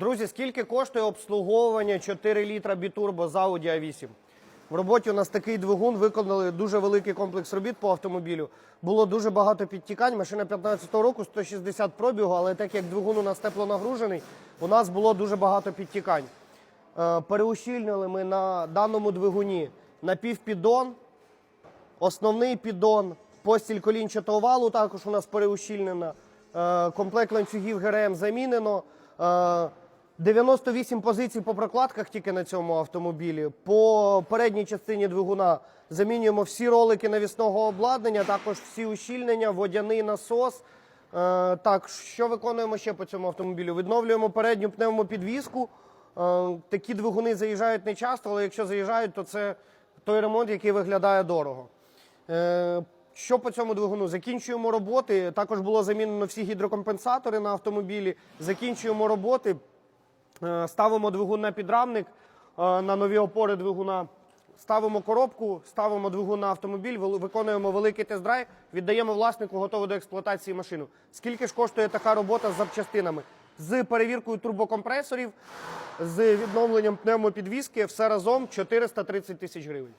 Друзі, скільки коштує обслуговування 4 літра бітурбо з Audi A8? В роботі у нас такий двигун, виконали дуже великий комплекс робіт по автомобілю. Було дуже багато підтікань. Машина 15-го року, 160 пробігу, але так як двигун у нас теплонагружений, у нас було дуже багато підтікань. Е, Переущільнили ми на даному двигуні напівпіддон, Основний піддон, постіль колінчатого валу також у нас переущільнена. Е, Комплект ланцюгів ГРМ замінено. Е, 98 позицій по прокладках тільки на цьому автомобілі. По передній частині двигуна замінюємо всі ролики навісного обладнання, також всі ущільнення, водяний насос. Е, Так, що виконуємо ще по цьому автомобілю? Відновлюємо передню пневмопідвізку. Е, Такі двигуни заїжджають не часто, але якщо заїжджають, то це той ремонт, який виглядає дорого. Е, Що по цьому двигуну? Закінчуємо роботи. Також було замінено всі гідрокомпенсатори на автомобілі. Закінчуємо роботи. Е, Ставимо двигун на підрамник е, на нові опори двигуна. Ставимо коробку, ставимо двигун на автомобіль, виконуємо великий тест-драйв, віддаємо власнику готову до експлуатації машину. Скільки ж коштує така робота з запчастинами? З перевіркою турбокомпресорів, з відновленням пневмопідвізки, все разом 430 тисяч гривень.